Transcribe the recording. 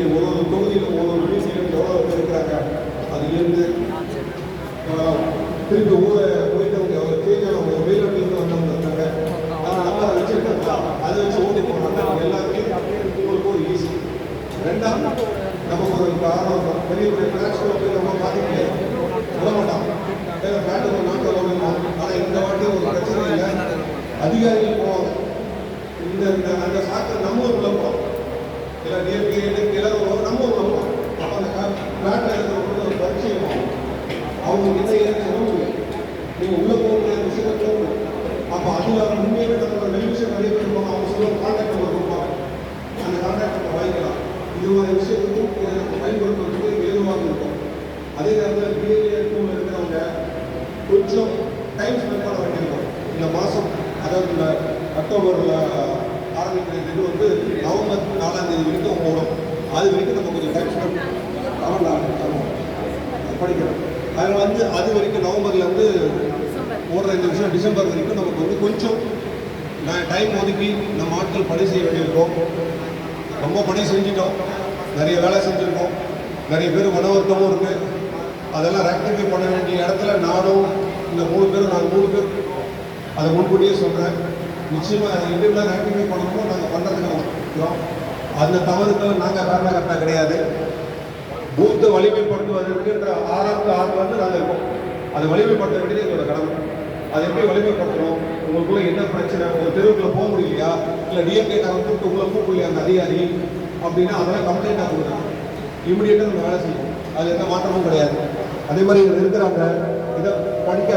ஒரு தொகுதியிலும் ஒவ்வொரு ஒரு வீசிலும் எவ்வளோ பேர் இருக்கிறாங்க? அதுலேருந்து திருப்பி ஊரை போயிட்டவங்க ஒரு தேஞ்சவங்க வெளிநாட்டிலிருந்து வந்தவங்க இருக்காங்க. அதனால அதை வச்சுருக்காங்க அதை வச்சு ஓட்டி போனாங்க. எல்லாருமே ஒரு ஒரு ஈஸி. ரெண்டாவது நமக்கு ஒரு காரணம் பெரிய பெரிய பிளாட்ஸ்குள்ள போய் நம்ம பார்க்க முடியாது. விட மாட்டான் ஏன்னா பேட்டு ஒரு நாட்டில் ஓடணும் ஆனால் இந்த வாட்டி ஒரு பிரச்சனை இல்லை. அதிகாரிகள் போவாங்க. இந்த அந்த சாக்கை நம்ம ஊருக்குள்ள போவோம் இல்லை டிஎம்கே டிஎம்கே எல்லாரும் நம்ம ஊர்ல போவோம் அப்போ அந்த பிளாட்ல இருக்கிறவங்க ஒரு பரிச்சயம் ஆகும். அவங்க என்ன ஏன்னு நீங்கள் உள்ளே போக முடியாத விஷயத்தை அப்போ அதில் நம்ம விஷயம் நிறைய பேர் இருப்பாங்க அவங்க சொல்ல கான்டாக்ட் நம்பர் கொடுப்பாங்க. அந்த கான்டாக்ட் நம்பர் வாங்கிக்கலாம். இது மாதிரி விஷயத்துக்கும் இதை நம்ம பயன்படுத்துறதுக்கு ஏதுவாக இருக்கும். அதே நேரத்தில் பிஏஏக்கும் இருக்கிறவங்க கொஞ்சம் டைம் ஸ்பெண்ட் பண்ண வேண்டியிருக்கும். இந்த மாதம் அதாவது இந்த அக்டோபரில் ஆரம்பிக்கிற இது வந்து நவம்பர் நாலாம் தேதி வரைக்கும் போடும் அது வரைக்கும் நம்ம கொஞ்சம் டைம் ஸ்பெண்ட் வந்து அது வரைக்கும் நவம்பர்லேருந்து ஓடுற இந்த விஷயம் டிசம்பர் வரைக்கும் நமக்கு வந்து கொஞ்சம் நான் டைம் ஒதுக்கி நம்ம ஆட்கள் பணி செய்ய வேண்டியிருக்கோம். ரொம்ப பணி செஞ்சிட்டோம். நிறைய வேலை செஞ்சுருக்கோம். நிறைய பேர் மன வருத்தமும் இருக்குது அதெல்லாம் ரெக்டிஃபை பண்ண வேண்டிய இடத்துல நானும் இந்த மூணு பேரும் நாங்கள் மூணு பேர் அதை முன்கூட்டியே சொல்கிறேன் நிச்சயமாக அதை எங்கெல்லாம் ரெக்டிஃபை பண்ணணுமோ நாங்கள் பண்ணுறதுக்கு இருக்கிறோம். அந்த தவறுக்கு நாங்கள் கரெக்டாக கிடையாது. பூத்தை வலிமைப்படுத்துவதற்குன்ற ஆறாவது ஆறு வந்து நாங்கள் இருக்கோம். அதை வலிமைப்படுத்த வேண்டியது எங்களோட கடமை. அதை எப்படி வலிமைப்படுத்தணும் உங்களுக்குள்ள என்ன பிரச்சனை? உங்கள் தெருவுக்குள்ள போக முடியலையா? இல்லை டிஎம்கே நாங்கள் கூப்பிட்டு உங்களை கூப்பிடலையா அந்த அதிகாரி? அப்படின்னா அதெல்லாம் கம்ப்ளைண்ட் கொடுங்க இமிடியேட்டாக நம்ம வேலை செய்யும் அது எந்த மாற்றமும் கிடையாது. அதே மாதிரி இதில் இருக்கிறாங்க. இதை படிக்க